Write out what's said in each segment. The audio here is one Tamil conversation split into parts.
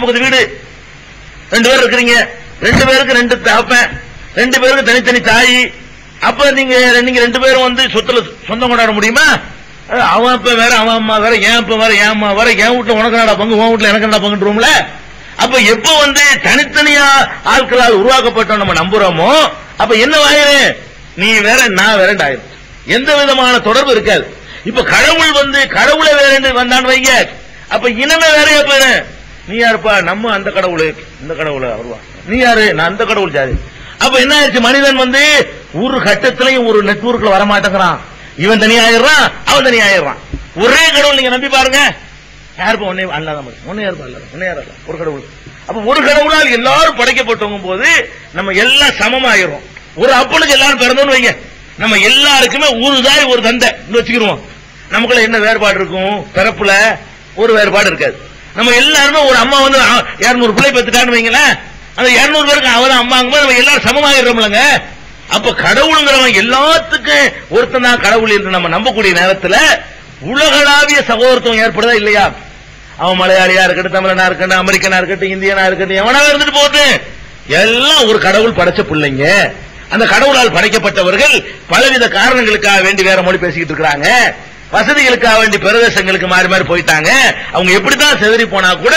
பக்கத்து வீடு. ரெண்டு பேர் இருக்கிறீங்க. ரெண்டு பேருக்கு ரெண்டு தகப்பன். ரெண்டு பேருக்கு தனித்தனி தாய். அப்ப நீங்க நீங்க ரெண்டு பேரும் வந்து சொத்துல சொந்தம் கொண்டாட முடியுமா? அவன் அப்ப வேற அவன் அம்மா வேற ஏன் இப்ப வேற ஏன் அம்மா வேற என் வீட்டுல உனக்கு நாடா பங்கு உன் வீட்டுல எனக்கு நடா பங்குன்றோம்ல? அப்ப எப்ப வந்து தனித்தனியா ஆட்களால் உருவாக்கப்பட்டோம் நம்ம நம்புறோமோ அப்ப என்ன ஆயிரும் நீ வேற நான் வேற ஆயிரும். எந்த விதமான தொடர்பு இருக்காது. இப்ப கடவுள் வந்து கடவுளை வேற என்று வந்தான்னு வைங்க. அப்ப இனமே வேறையா போயிரு நீ யாருப்பா? நம்ம அந்த கடவுள். இந்த கடவுள் வருவா நீ யாரு? நான் அந்த கடவுள் ஜாதி. அப்ப என்ன ஆயிடுச்சு? மனிதன் வந்து ஒரு கட்டத்திலையும் ஒரு நெட்வொர்க்ல வர மாட்டேங்கிறான் இவன் தனி ஆயிடுறான் அவன் தனி ஆயிடுறான். ஒரே கடவுள் நீங்க நம்பி பாருங்க. யாருப்பா? ஒன்னே அல்லாத ஒன்னே யாருப்பா? அல்லாத ஒன்னே யாரும் ஒரு கடவுள். அப்ப ஒரு கடவுளால் எல்லாரும் படைக்கப்பட்டவங்க போது நம்ம எல்லாம் சமமாயிரும் ஒரு அப்பனுக்கு எல்லாரும் பிறந்தோம்னு வைங்க. நம்ம எல்லாருக்குமே ஒரு தாய் ஒரு தந்தை. வச்சுக்கிருவோம் நமக்குள்ள என்ன வேறுபாடு இருக்கும்? பிறப்புல ஒரு வேறுபாடு இருக்காது. நம்ம எல்லாருமே ஒரு அம்மா வந்து இருநூறு பிள்ளை பெற்றுக்கான்னு வைங்களேன். அந்த இருநூறு பேருக்கு அவர் அம்மாங்கும்போது நம்ம எல்லாரும் சமமாகிடுறோம்லங்க அப்ப கடவுளுங்கிறவன் எல்லாத்துக்கும் ஒருத்தன் தான் கடவுள் என்று நம்ம நம்பக்கூடிய நேரத்தில் உலகளாவிய சகோதரத்துவம் ஏற்படுதா இல்லையா? அவன் மலையாளியா இருக்கட்டும் தமிழனா இருக்கட்டும் அமெரிக்கனா இருக்கட்டும் இந்தியனா இருக்கட்டும் எவனாக இருந்துட்டு போகுது எல்லாம் ஒரு கடவுள் படைச்ச பிள்ளைங்க. அந்த கடவுளால் படைக்கப்பட்டவர்கள் பலவித காரணங்களுக்காக வேண்டி வேற மொழி பேசிக்கிட்டு இருக்கிறாங்க. வசதிகளுக்காக வேண்டி பிரதேசங்களுக்கு மாறி மாறி போயிட்டாங்க. அவங்க எப்படித்தான் செதறி போனா கூட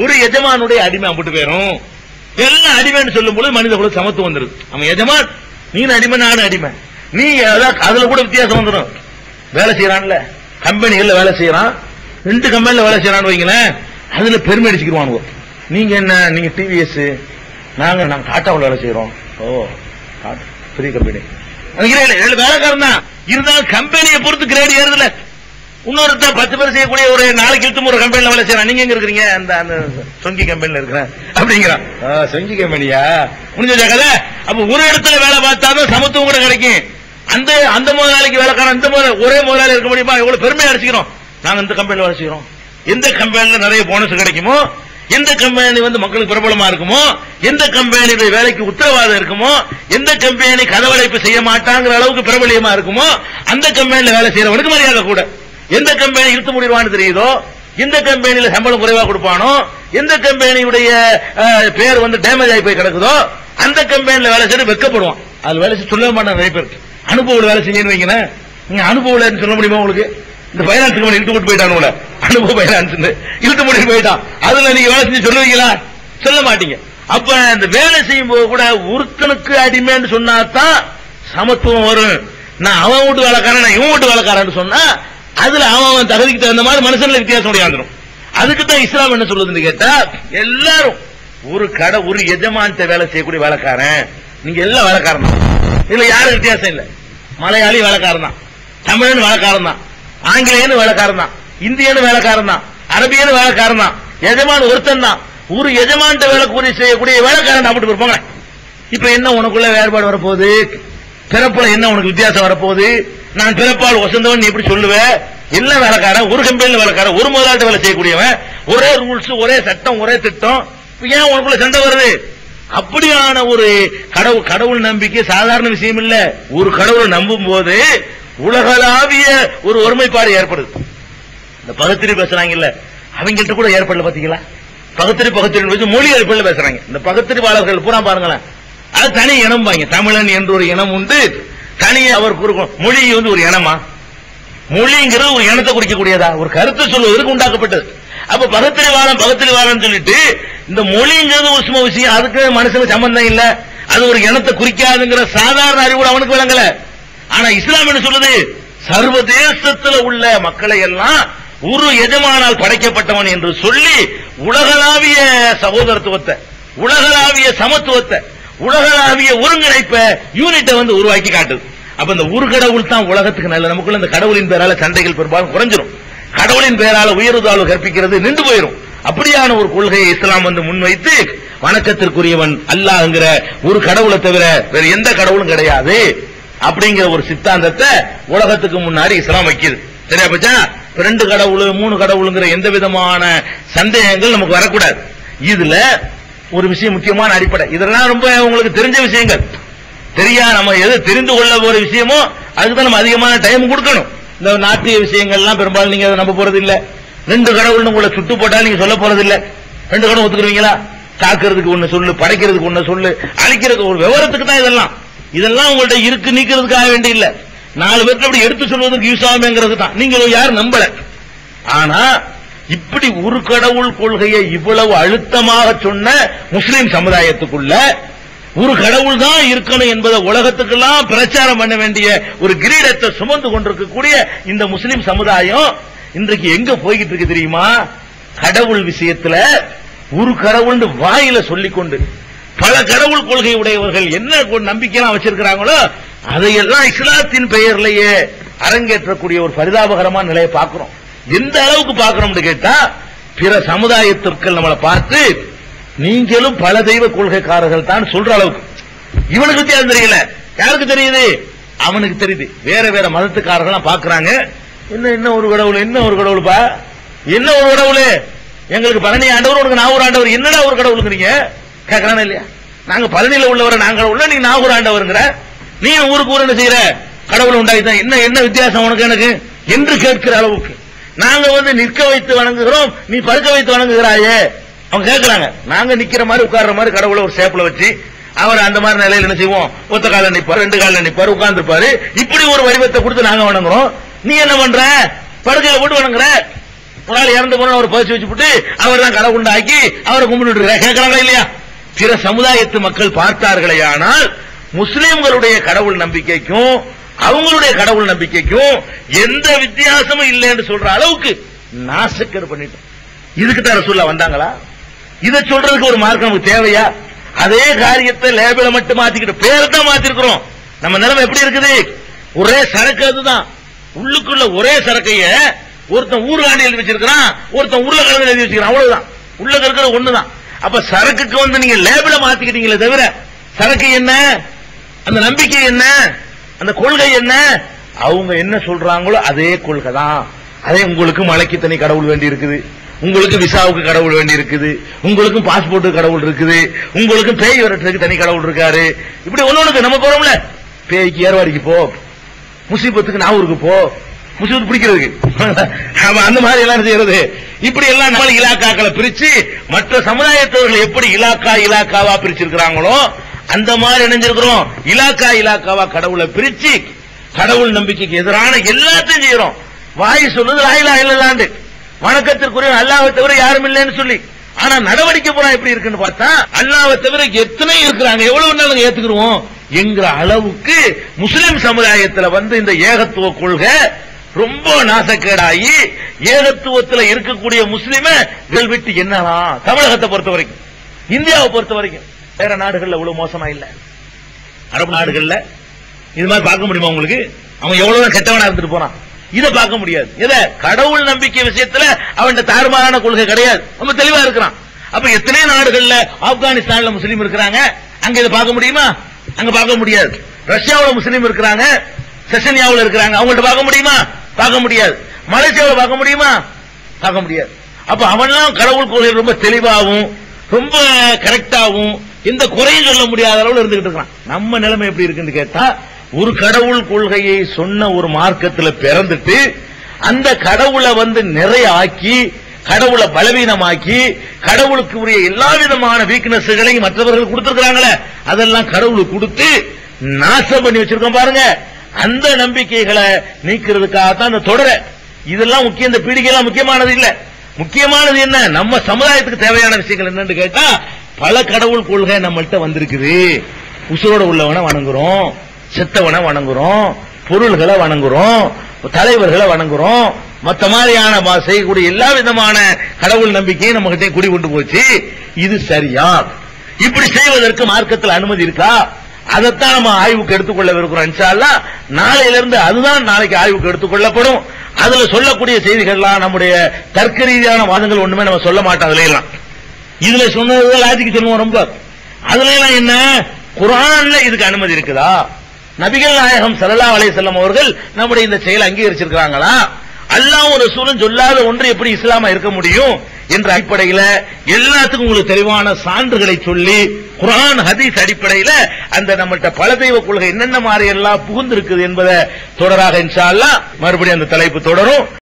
ஒரு எஜமானுடைய அடிமை அம்பிட்டு போயிரும். எல்லாம் அடிமைன்னு சொல்லும் பொழுது மனித குல சமத்துவம் வந்துருது அவன் எஜமான் நீ அடிமை நானும் அடிமை. நீ அதான் அதுல கூட வித்தியாசம் வந்துடும் வேலை செய்யறான்ல. கம்பெனிகள்ல வேலை செய்யறான். ரெண்டு கம்பெனில வேலை செய்யறான்னு வைங்களேன் அதுல பெருமை அடிச்சுக்கிடுவானுங்க நீங்க என்ன? நீங்க டிவிஎஸ் நாங்க நாங்க டாட்டாவில் வேலை செய்யறோம். ஓ பெரிய கம்பெனி வேலைக்காரன் தான். இருந்தாலும் கம்பெனியை பொறுத்து கிரேட் ஏறுதுல. இன்னொருத்த பத்து பேர் செய்யக்கூடிய ஒரு நாளைக்கு இழுத்து ஒரு கம்பெனில வேலை செய்யறான். நீங்க எங்க இருக்கிறீங்க? அந்த அந்த சொங்கி கம்பெனில இருக்கிறேன். அப்படிங்கிறான். சொங்கி கம்பெனியா முடிஞ்ச கதை அப்ப ஒரு இடத்துல வேலை பார்த்தாதான் சமத்துவம் கூட கிடைக்கும். அந்த அந்த முதலாளிக்கு வேலைக்காரன் இந்த முதலாளி ஒரே முதலாளி இருக்க முடியுமா? எவ்வளவு பெருமையா அடிச்சுக்கிறோம். நாங்க இந்த கம்பெனில வேலை செய்யறோம். எந்த கம்பெனில நிறைய போனஸ் கிடைக்குமோ எந்த கம்பெனி வந்து மக்களுக்கு பிரபலமா இருக்குமோ எந்த கம்பெனியுடைய வேலைக்கு உத்தரவாதம் இருக்குமோ எந்த கம்பெனி கதவடைப்பு செய்ய மாட்டாங்கிற அளவுக்கு பிரபலியமா இருக்குமோ அந்த கம்பெனில வேலை செய்யறவனுக்கு மரியாதை கூட. எந்த கம்பெனி இழுத்து முடிவான்னு தெரியுதோ எந்த கம்பெனியில சம்பளம் குறைவா கொடுப்பானோ எந்த கம்பெனியுடைய பேர் வந்து டேமேஜ் ஆகி போய் கிடக்குதோ அந்த கம்பெனில வேலை செய்ய வெக்கப்படுவான் அது வேலை செய்ய சொல்லவே மாட்டான் நிறைய பேருக்கு அனுபவம் வேலை செய்யணும் வைங்க நீங்க அனுபவம் சொல்ல முடியுமா உங்களுக்கு? இந்த பைனான்ஸ் கம்பெனி இழுத்து போட்டு போயிட்டான் உங்களை அனுபவ பைனான்ஸ் இழுத்து போட்டு போயிட்டான். அதுல நீங்க வேலை செஞ்சு சொல்லுவீங்களா? சொல்ல மாட்டீங்க. அப்ப இந்த வேலை செய்யும் போது கூட ஒருத்தனுக்கு அடிமைன்னு சொன்னாதான் சமத்துவம் வரும். நான் அவன் வீட்டு வேலைக்காரன் நான் இவன் வீட்டு வேலைக்காரன் சொன்னா அதுல அவன் அவன் தகுதிக்கு தகுந்த மாதிரி மனுஷன்ல வித்தியாசம் உடையாந்துடும் அதுக்கு தான் இஸ்லாம் என்ன சொல்லுதுன்னு கேட்டா எல்லாரும் ஒரு கடை ஒரு எஜமானத்தை வேலை செய்யக்கூடிய வேலைக்காரன். நீங்க எல்லாம் வேலைக்காரன் தான். இதுல யாரும் வித்தியாசம் இல்ல. மலையாளி வேலைக்காரன் தான். தமிழன் வேலைக்காரன் தான். ஆங்கிலேயனு வேலைக்காரன் தான். இந்தியனு வேலைக்காரன் தான். அரபியனு வேலைக்காரன் தான். எஜமான் ஒருத்தன் தான். ஒரு எஜமான்ட்ட வேலை கூறி செய்யக்கூடிய வேலைக்காரன் அப்படி இருப்பாங்க இப்ப என்ன உனக்குள்ள வேறுபாடு வரப்போகுது? பிறப்புல என்ன உனக்கு வித்தியாசம் வரப்போகுது? நான் பிறப்பால் வசந்தவன் நீ எப்படி சொல்லுவ? எல்லாம் வேலைக்காரன்? ஒரு கம்பெனியில் வேலைக்காரன் ஒரு முதலாளிட்ட வேலை செய்யக்கூடியவன். ஒரே ரூல்ஸ் ஒரே சட்டம் ஒரே திட்டம். ஏன் உனக்குள்ள சண்டை வருது? அப்படியான ஒரு கடவுள் கடவுள் நம்பிக்கை சாதாரண விஷயம் இல்ல. ஒரு கடவுளை நம்பும் போது உலகளாவிய ஒரு ஒருமைப்பாடு ஏற்படுது. இந்த பகுத்திரி பேசுறாங்கல்ல அவங்கள்ட்ட கூட ஏற்படல பாத்தீங்களா? பகுத்திரி பகுத்திரி வச்சு மொழி ஏற்படல பேசுறாங்க. இந்த பகுத்திரிவாளர்கள் பூரா பாருங்களேன். அது தனி இனம் பாங்க தமிழன் என்று ஒரு இனம் உண்டு. தனி அவர் குறுக்கும். மொழி வந்து ஒரு இனமா? மொழிங்கிறது ஒரு இனத்தை குறிக்கக்கூடியதா? ஒரு கருத்து சொல்வதற்கு உண்டாக்கப்பட்டது. அப்ப பகுத்தறிவாளம் பகுத்தறிவாளம் சொல்லிட்டு இந்த மொழிங்கிறது ஒரு சும்மா விஷயம். அதுக்கு மனுஷனுக்கு சம்பந்தம் இல்ல. அது ஒரு இனத்தை குறிக்காதுங்கிற சாதாரண அறிவு அவனுக்கு விளங்கல. ஆனா இஸ்லாம் என்ன சொல்லுது? சர்வதேசத்துல உள்ள மக்களை எல்லாம் ஒரு எஜமானால் படைக்கப்பட்டவன் என்று சொல்லி உலகளாவிய சகோதரத்துவத்தை உலகளாவிய சமத்துவத்தை உலகளாவிய ஒருங்கிணைப்ப யூனிட்டை வந்து உருவாக்கி காட்டுது. அப்ப இந்த ஒரு கடவுள் தான் உலகத்துக்கு நல்ல. நமக்குள்ள இந்த கடவுளின் பேரால சண்டைகள் பெரும்பாலும் குறைஞ்சிரும். கடவுளின் பேரால உயர்வுதாழ்வு கற்பிக்கிறது நின்று போயிரும். அப்படியான ஒரு கொள்கையை இஸ்லாம் வந்து முன்வைத்து வணக்கத்திற்குரியவன் அல்லாஹ்ங்கிற ஒரு கடவுளை தவிர வேற எந்த கடவுளும் கிடையாது. அப்படிங்கிற ஒரு சித்தாந்தத்தை உலகத்துக்கு முன்னாடி இஸ்லாம் வைக்குது. சரியா பச்சா? ரெண்டு கடவுள் மூணு கடவுளுங்கிற எந்த விதமான சந்தேகங்கள் நமக்கு வரக்கூடாது. இதுல ஒரு விஷயம் முக்கியமான அடிப்படை. இதெல்லாம் ரொம்ப உங்களுக்கு தெரிஞ்ச விஷயங்கள். தெரியா நம்ம எது தெரிந்து கொள்ள ஒரு விஷயமோ அதுக்கு நம்ம அதிகமான டைம் கொடுக்கணும். இந்த நாட்டிய விஷயங்கள்லாம் பெரும்பாலும் நீங்க அதை நம்ப போறது இல்ல ரெண்டு கடவுள்னு உங்களை சுட்டு போட்டாலும் நீங்க சொல்ல போறது இல்ல ரெண்டு கடவுள் ஒத்துக்குறீங்களா? காக்கிறதுக்கு ஒண்ணு சொல்லு படைக்கிறதுக்கு ஒண்ணு சொல்லு அழிக்கிறதுக்கு ஒரு விவரத்துக்கு தான் இதெல்லாம். இதெல்லாம் உங்கள்ட்ட இருக்கு நீக்கிறதுக்காக வேண்டிய இல்ல. நாலு பேருக்கு அப்படி எடுத்து சொல்வதற்கு யூஸ் ஆகுங்கிறது தான். நீங்க யாரும் நம்பல. ஆனா இப்படி ஒரு கடவுள் கொள்கையை இவ்வளவு அழுத்தமாக சொன்ன முஸ்லிம் சமுதாயத்துக்குள்ள ஒரு கடவுள் தான் இருக்கணும் என்பதை உலகத்துக்கெல்லாம் பிரச்சாரம் பண்ண வேண்டிய ஒரு கிரீடத்தை சுமந்து கொண்டிருக்கக்கூடிய இந்த முஸ்லிம் சமுதாயம் இன்றைக்கு எங்க போய்கிட்டு இருக்கு தெரியுமா? கடவுள் விஷயத்துல ஒரு கடவுள்னு வாயில சொல்லிக்கொண்டு பல கடவுள் கொள்கை உடையவர்கள் என்ன நம்பிக்கையெல்லாம் வச்சிருக்கிறாங்களோ அதையெல்லாம் இஸ்லாத்தின் பெயர்லேயே அரங்கேற்றக்கூடிய ஒரு பரிதாபகரமான நிலையை பார்க்கிறோம். எந்த அளவுக்கு பார்க்கிறோம்னு கேட்டா பிற சமுதாயத்திற்குள் நம்மளை பார்த்து நீங்களும் பல தெய்வ கொள்கைக்காரர்கள் தான் சொல்ற அளவுக்கு. இவனுக்கு வித்தியாசம் தெரியல. யாருக்கு தெரியுது? அவனுக்கு தெரியுது. வேற வேற மதத்துக்காரர்கள் பாக்குறாங்க என்ன என்ன ஒரு கடவுள் என்ன ஒரு கடவுள்பா என்ன ஒரு கடவுள்? எங்களுக்கு பழனி ஆண்டவர் உனக்கு ஒரு ஆண்டவர். என்னடா ஒரு கடவுளுங்கிறீங்க? கேட்கறானே இல்லையா? நாங்க பழனியில உள்ளவரை நாங்க உள்ள நீ நாகூர் ஆண்டவருங்கிற. நீ ஊருக்கு ஊர் என்ன செய்யற? கடவுள் உண்டாயிதான் என்ன என்ன வித்தியாசம் உனக்கு எனக்கு? என்று கேட்கிற அளவுக்கு. நாங்க வந்து நிற்க வைத்து வணங்குகிறோம் நீ படுக்க வைத்து வணங்குகிறாயே. அவங்க கேட்கிறாங்க நாங்க நிக்கிற மாதிரி உட்கார்ற மாதிரி கடவுளை ஒரு சேப்பில் வச்சு அவர் அந்த மாதிரி நிலையில் என்ன செய்வோம்? ஒத்த கால நிப்பாரு ரெண்டு கால நிப்பாரு உட்கார்ந்துருப்பாரு. இப்படி ஒரு வடிவத்தை கொடுத்து நாங்க வணங்குறோம். நீ என்ன பண்ற? படுக்கையில போட்டு வணங்குற. ஒரு நாள் இறந்து போன ஒரு பதிச்சு வச்சுப்புட்டு அவர் தான் கடவுள் உண்டாக்கி அவரை கும்பிட்டு கேட்கறாங்களா இல்லையா? பிற சமுதாயத்து மக்கள் பார்த்தார்களே ஆனால் முஸ்லிம்களுடைய கடவுள் நம்பிக்கைக்கும் அவங்களுடைய கடவுள் நம்பிக்கைக்கும் எந்த வித்தியாசமும் இல்லைன்னு சொல்ற அளவுக்கு நாசக்கர் பண்ணிட்டோம். இதுக்கு தான் சொல்ல வந்தாங்களா? இதை சொல்றதுக்கு ஒரு மார்க்கம் நமக்கு தேவையா? அதே காரியத்தை லேபிள மட்டும் மாத்திக்கிட்டு பேரை தான் மாத்திருக்கிறோம். நம்ம நிலைமை எப்படி இருக்குது? ஒரே சரக்கு அதுதான். உள்ளுக்குள்ள ஒரே சரக்கைய ஒருத்தன் ஊர்காண்டி எழுதி வச்சிருக்கிறான் ஒருத்தன் உருளைக்கிழங்கு எழுதி வச்சிருக்கான் அவ்வளவுதான். உள்ள இருக்கிற ஒண்ணுதான். அப்ப சரக்குக்கு வந்து நீங்க லேபிள மாத்திக்கிட்டீங்களே தவிர சரக்கு என்ன? அந்த நம்பிக்கை என்ன? அந்த கொள்கை என்ன? அவங்க என்ன சொல்றாங்களோ அதே கொள்கை தான். அதே உங்களுக்கு மலைக்கு தனி கடவுள் வேண்டி இருக்குது. உங்களுக்கு விசாவுக்கு கடவுள் வேண்டி இருக்குது. உங்களுக்கும் பாஸ்போர்ட்டுக்கு கடவுள் இருக்குது. உங்களுக்கும் பேய் விரட்டுறதுக்கு தனி கடவுள் இருக்காரு. இப்படி ஒண்ணு நம்ம போறோம்ல. பேய்க்கு ஏர்வாடிக்கு போ. முசீபத்துக்கு நாவூருக்கு போ. முசீபத்து பிடிக்கிறதுக்கு. அந்த மாதிரி எல்லாம் செய்யறது. இப்படி எல்லாம் நம்ம இலாக்காக்களை பிரிச்சு மற்ற சமுதாயத்தவர்கள் எப்படி இலாக்கா இலாக்காவா பிரிச்சிருக்கிறாங்களோ அந்த மாதிரி இணைஞ்சிருக்கிறோம். இலாக்கா இலாக்காவா கடவுளை பிரிச்சு கடவுள் நம்பிக்கைக்கு எதிரான எல்லாத்தையும் செய்யறோம். வாய் சொல்லுது லாயிலா இல்லலாண்டு வணக்கத்திற்குரிய அல்லாவை தவிர யாரும் இல்லைன்னு சொல்லி. ஆனா நடவடிக்கை பூரா எப்படி இருக்குன்னு பார்த்தா அல்லாவை தவிர எத்தனை இருக்கிறாங்க? எவ்வளவு நாளுங்க ஏத்துக்கிறோம் என்கிற அளவுக்கு முஸ்லிம் சமுதாயத்தில் வந்து இந்த ஏகத்துவ கொள்கை ரொம்ப நாசக்கேடாகி ஏகத்துவத்தில் இருக்கக்கூடிய முஸ்லிம இதில் விட்டு என்னலாம் தமிழகத்தை பொறுத்த வரைக்கும். இந்தியாவை பொறுத்த வரைக்கும். வேற நாடுகள்ல இவ்வளவு மோசமா இல்ல. அரபு நாடுகள்ல. இது மாதிரி பார்க்க முடியுமா உங்களுக்கு? அவன் எவ்வளவு கெட்டவனா இருந்துட்டு போறான். இதை பார்க்க முடியாது. எதை? கடவுள் நம்பிக்கை விஷயத்துல அவன் தாறுமாறான கொள்கை கிடையாது. ரொம்ப தெளிவா இருக்கிறான். அப்ப எத்தனை நாடுகள்ல ஆப்கானிஸ்தான்ல முஸ்லீம் இருக்கிறாங்க. அங்க இதை பார்க்க முடியுமா? அங்க பார்க்க முடியாது. ரஷ்யாவில் முஸ்லீம் இருக்கிறாங்க. செஷனியாவில் இருக்கிறாங்க. அவங்கள்ட்ட பார்க்க முடியுமா? பார்க்க முடியாது. மலேசியாவில் பார்க்க முடியுமா? பார்க்க முடியாது. அப்ப அவன்லாம் கடவுள் கொள்கை ரொம்ப தெளிவாகவும் ரொம்ப கரெக்டாகவும் இந்த குறையும் சொல்ல முடியாத அளவில் இருந்துகிட்டு இருக்கான். நம்ம நிலைமை எப்படி இருக்குன்னு கேட்டா ஒரு கடவுள் கொள்கையை சொன்ன ஒரு மார்க்கத்தில் பிறந்துட்டு அந்த கடவுளை வந்து நிறைய ஆக்கி கடவுளை பலவீனமாக்கி கடவுளுக்கு உரிய எல்லா விதமான வீக்னஸ்களையும் மற்றவர்கள் கொடுத்திருக்கிறாங்களே அதெல்லாம் கடவுளுக்கு கொடுத்து நாசம் பண்ணி வச்சிருக்கோம் பாருங்க. அந்த நம்பிக்கைகளை நீக்கிறதுக்காக தான் அந்த தொடரை. இதெல்லாம் முக்கியம் இந்த பீடிகைலாம் முக்கியமானது இல்ல. முக்கியமானது என்ன? நம்ம சமுதாயத்துக்கு தேவையான விஷயங்கள் என்னன்னு கேட்டா பல கடவுள் கொள்கை நம்மள்கிட்ட வந்திருக்குது. உசுரோட உள்ளவனை வணங்குறோம் செத்தவனை வணங்குறோம் பொருள்களை வணங்குறோம் தலைவர்களை வணங்குறோம். மத்த மாதிரியான செய்யக்கூடிய எல்லா விதமான கடவுள் நம்பிக்கையும் நம்ம கிட்டே குடி கொண்டு போச்சு. இது சரியா? இப்படி செய்வதற்கு மார்க்கத்தில் அனுமதி இருக்கா? அதைத்தான் நம்ம ஆய்வுக்கு எடுத்துக்கொள்ளவிருக்கிறோம் இன்ஷா அல்லாஹ் நாளையில இருந்து அதுதான் நாளைக்கு ஆய்வுக்கு எடுத்துக்கொள்ளப்படும். அதுல சொல்லக்கூடிய செய்திகள்லாம் நம்முடைய தர்க்க ரீதியான வாதங்கள் ஒண்ணுமே நம்ம சொல்ல மாட்டோம் அதுல எல்லாம் இதுல சொன்னது லாஜிக்கு சொல்லுவோம் ரொம்ப. அதுல எல்லாம் என்ன? குரான்ல இதுக்கு அனுமதி இருக்குதா? நபிகள் நாயகம் சல்லா அலே செல்லம் அவர்கள் நம்முடைய இந்த செயலை அங்கீகரிச்சிருக்காங்களா அல்லாஹ்வும் ரசூலும் சொல்லாத ஒன்று எப்படி இஸ்லாமா இருக்க முடியும்? என்ற அடிப்படையில எல்லாத்துக்கும் உங்களுக்கு தெளிவான சான்றுகளை சொல்லி குரான் ஹதீஸ் அடிப்படையில அந்த நம்மள்ட்ட பல தெய்வ கொள்கை என்னென்ன மாதிரி எல்லாம் புகுந்திருக்குது என்பதை தொடராக இன்ஷா மறுபடியும் அந்த தலைப்பு தொடரும்.